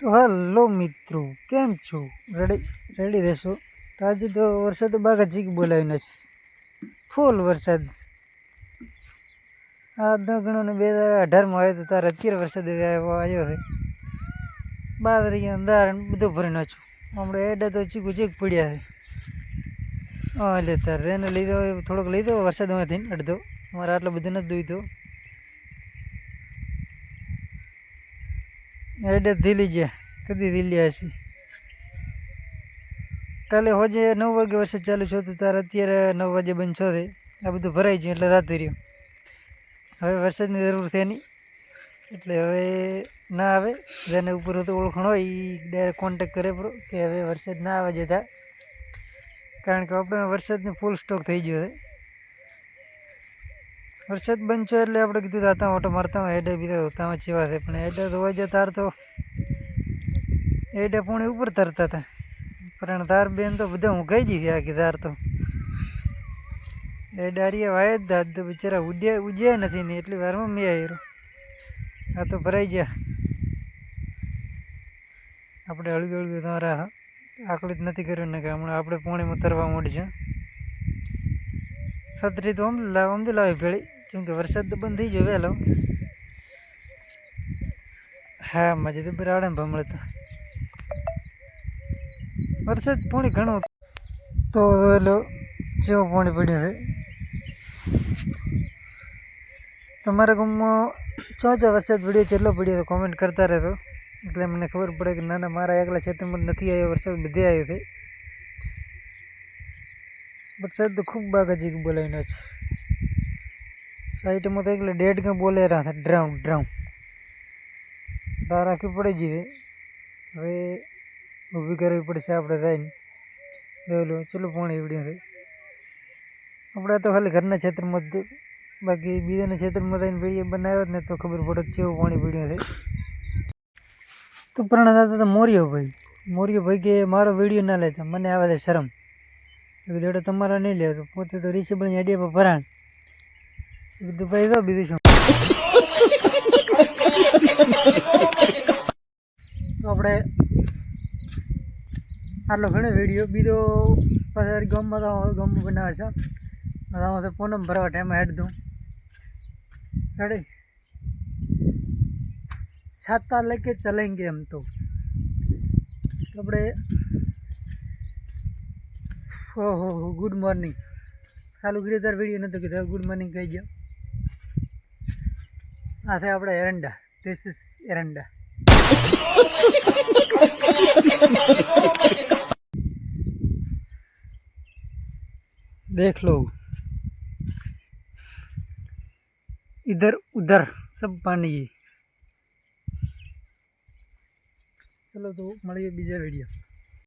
તો હલો મિત્રો, કેમ છો? રેડી રેડી રહેશો? તો આજે તો વરસાદ બાગા ચીક બોલાવીને છે ફૂલ વરસાદ. આ દગણો ને બે હજાર અઢારમાં આવ્યો તો તારે અત્યારે વરસાદ આવ્યો આવ્યો છે. બાદરી અંધાર ને બધું ભરી નાખ્યું. હમણાં એડા તો ચીકુ ચીક પડ્યા છે. હા, એટલે તારે એને લીધો, થોડોક લીધો વરસાદમાંથી અડધો. અમારે આટલો બધો નથી દોઈતો એડે દિલ્હી ગયા કદી દિલ્હી હશે. કાલે હોજે નવ વાગે વરસાદ ચાલુ છો, તો તારે અત્યારે નવ વાગે બંધ છો છે આ બધું ભરાઈ ગયું એટલે રાતું રહ્યું. હવે વરસાદની જરૂર છે નહીં. એટલે હવે ના આવે. જેને ઉપર તો ઓળખણ હોય એ ડાયરેક્ટ કોન્ટેક કરે પૂરો કે હવે વરસાદ ના આવે જતા. કારણ કે આપણે વરસાદની ફૂલ સ્ટોક થઈ ગયો છે. વરસાદ છે એટલે આપણે કીધું હતા ઓટો મારતા હોય એડે બીજા ધોતામાં ચેવા છે. પણ એડે ધોવા જાય તાર તો એડે પૂણે ઉપર તરતા હતા. પણ તાર બેન તો બધા ઊંઘાઈ ગઈ ગયા કે તાર તો. એ ડારીએ વાય જ દાદ, તો બિચારા ઉડ્યા, ઉજ્યા નથી ને, એટલી વારમાં મેં આવ્યો આ તો ભરાઈ ગયા. આપણે હળવી હળવી તમારા આકલિત નથી કર્યું ને કે હમણાં આપણે પોણીમાં તરવા છે છત્રી તો આમ લાવ આમ લાવી ભેળી કેમ કે વરસાદ બંધ થઈ ગયો વહેલો હા મજા તો બરાડે ભમણે તો વરસાદ પાણી ઘણો તો એલો જેવો પાણી પડ્યું છે તમારા ગામમાં ચો ચો વરસાદ પડ્યો કેટલો પડ્યો તો કોમેન્ટ કરતા રહેતો એટલે મને ખબર પડે કે ના ના મારા એકલા ક્ષેત્રમાં નથી આવ્યો વરસાદ બધે આવ્યો છે વરસાદ તો ખૂબ બાગાજી બોલાવીને છે સાઈડમાં તો એકલા ડેડ કે બોલે રહ્યા હતા ડ્રાઉન ડ્રાઉન તાર આખી પડી જઈ હવે ઊભી કરવી પડશે આપણે થઈને જોયેલું ચલો પાણી એવડ્યું છે આપણે તો ખાલી ઘરના ક્ષેત્રમાં જ બાકી બીજાના ક્ષેત્રમાં થઈને વીડિયો બનાવ્યો જ ને તો ખબર પડે કે કેવું પાણી પડ્યું છે તો પ્રાણા દાદા તો મોર્યો ભાઈ મોર્યો ભાઈ કે મારો વીડિયો ના લેતા મને આવે છે શરમ એક દડો તમારો નહીં લેતો પોતે તો રિસેબલ હેડે પર ભરાણ. બીજું ભાઈ તો બીજું શું. તો આપણે આટલો ઘણો વીડિયો, બીજો પછી ગમમાં તો ગમ બનાવે છે. બધામાં તો પૂનમ ભરવા ટાઈમ હેડ દઉં રેડી છાતા લઈ કે ચલાઈ એમ તો આપણે ઓહો ગુડ મોર્નિંગ ચાલુ કર્યું તાર વિડીયો નહોતો કીધું ગુડ મોર્નિંગ કહી ગયો આ થાય આપણે એરંડા ધીસ ઇઝ એરંડા देख लो इधर उधर सब पानी ચલો તો મળીએ બીજા વિડીયો